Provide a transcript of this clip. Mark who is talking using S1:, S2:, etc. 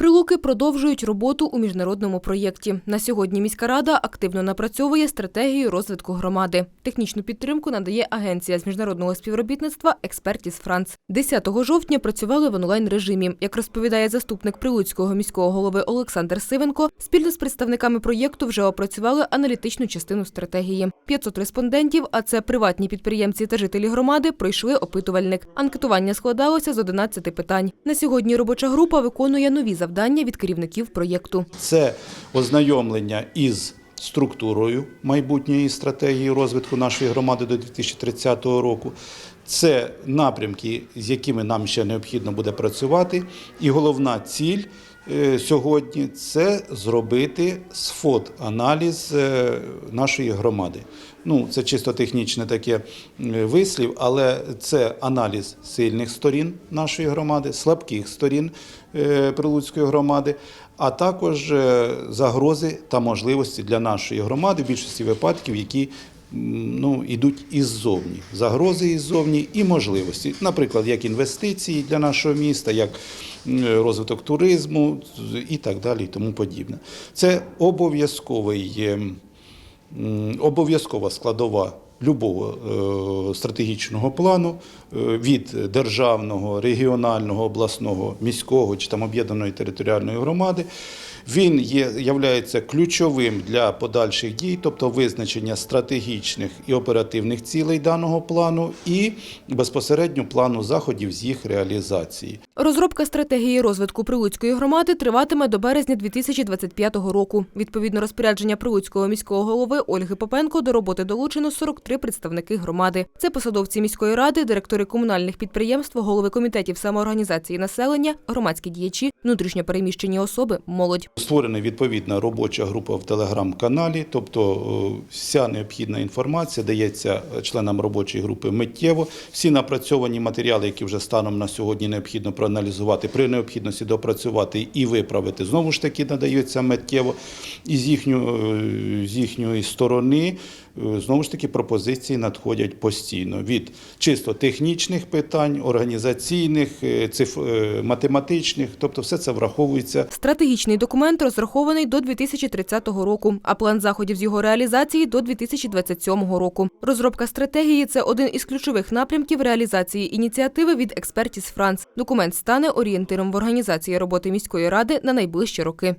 S1: Прилуки продовжують роботу у міжнародному проєкті. На сьогодні міська рада активно напрацьовує стратегію розвитку громади. Технічну підтримку надає агенція з міжнародного співробітництва Експертіс Франц. 10 жовтня працювали в онлайн режимі. Як розповідає заступник прилуцького міського голови Олександр Сивенко, спільно з представниками проєкту вже опрацювали аналітичну частину стратегії. 500 респондентів, а це приватні підприємці та жителі громади, пройшли опитувальник. Анкетування складалося з 11 питань. На сьогодні робоча група виконує нові завдання від керівників проєкту.
S2: Це ознайомлення із структурою майбутньої стратегії розвитку нашої громади до 2030 року. Це напрямки, з якими нам ще необхідно буде працювати. І головна ціль сьогодні це зробити сфот-аналіз е, нашої громади. Ну, це чисто технічне таке е, вислів, але це аналіз сильних сторін нашої громади, слабких сторін е, Прилуцької громади, а також е, загрози та можливості для нашої громади в більшості випадків, які ну, йдуть іззовні. Загрози іззовні і можливості. Наприклад, як інвестиції для нашого міста, як розвиток туризму і так далі, і тому подібне. Це обов'язковий. ем, обов'язкова складова любого е, стратегічного плану е, від державного, регіонального, обласного, міського чи там об'єднаної територіальної громади. Він є являється ключовим для подальших дій, тобто визначення стратегічних і оперативних цілей даного плану, і безпосередньо плану заходів з їх реалізації.
S1: Розробка стратегії розвитку Прилуцької громади триватиме до березня 2025 року. Відповідно розпорядження Прилуцького міського голови Ольги Попенко до роботи долучено 43 представники громади. Це посадовці міської ради, директори комунальних підприємств, голови комітетів самоорганізації населення, громадські діячі, внутрішньопереміщені особи, молодь.
S2: Створена відповідна робоча група в телеграм-каналі, тобто е, вся необхідна інформація дається членам робочої групи миттєво. Всі напрацьовані матеріали, які вже станом на сьогодні необхідно проаналізувати, при необхідності допрацювати і виправити, знову ж таки надаються миттєво. І з, їхньо, е, з їхньої сторони е, знову ж таки пропозиції надходять постійно від чисто технічних питань, організаційних, е, циф- математичних, тобто все це враховується
S1: Стратегічний документ розрахований до 2030 року, а план заходів з його реалізації до 2027 року. Розробка стратегії це один із ключових напрямків реалізації ініціативи від Експертіс Франц. Документ стане орієнтиром в організації роботи міської ради на найближчі роки.